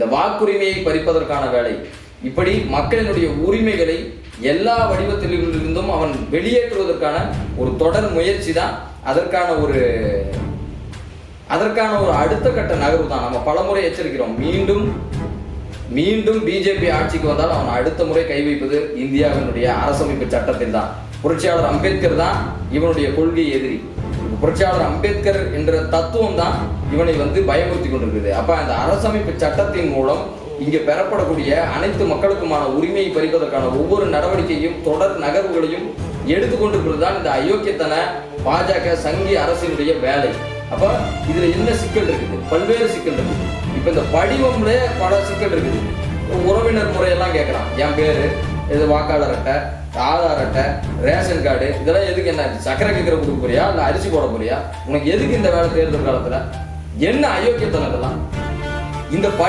இந்த வாக்குரிமையை பறிப்பதற்கான வேலை. இப்படி மக்களினுடைய உரிமைகளை எல்லா வடிவத்திலிருந்தும் அவன் வெளியேற்றுவதற்கான ஒரு தொடர் முயற்சி தான் அதற்கான ஒரு அதற்கான ஒரு அடுத்த கட்ட நகர்வு தான். நம்ம பலமுறை எச்சரிக்கிறோம். மீண்டும் மீண்டும் பிஜேபி ஆட்சிக்கு வந்தால் அவன் அடுத்த முறை கை வைப்பது இந்தியாவினுடைய அரசமைப்பு சட்டத்தில் தான். புரட்சியாளர் அம்பேத்கர் தான் இவனுடைய கொள்கை எதிரி. புரட்சியாளர் அம்பேத்கர் என்ற தத்துவம் தான் இவனை வந்து பயமுறுத்தி கொண்டிருக்குது. அப்ப அந்த அரசமைப்பு சட்டத்தின் மூலம் இங்க பெறப்படக்கூடிய அனைத்து மக்களுக்குமான உரிமையை பறிப்பதற்கான ஒவ்வொரு நடவடிக்கையும் தொடர் நகர்வுகளையும் எடுத்துக்கொண்டிருப்பது தான் இந்த அயோக்கியத்தன பாஜக சங்கி அரசினுடைய வேலை. அப்ப இதுல என்ன சிக்கல் இருக்குது? பல்வேறு சிக்கல் இருக்குது. இப்ப இந்த படிவம்ல பல சிக்கல் இருக்குது. உறவினர் முறையெல்லாம் கேட்கலாம். என் பேரு இது வாக்காளர் அட்டை ஆதார் அட்டை ரேஷன் கார்டு இதெல்லாம் எதுக்கு என்ன? சக்கரை கேட்கற கொடுக்க போறியா? இல்லை அரிசி போட போறியா? உனக்கு எதுக்கு இந்த வேலை தேர்தல் காலத்துல? என்ன அயோக்கியத்தனம் இதெல்லாம்? இந்த படி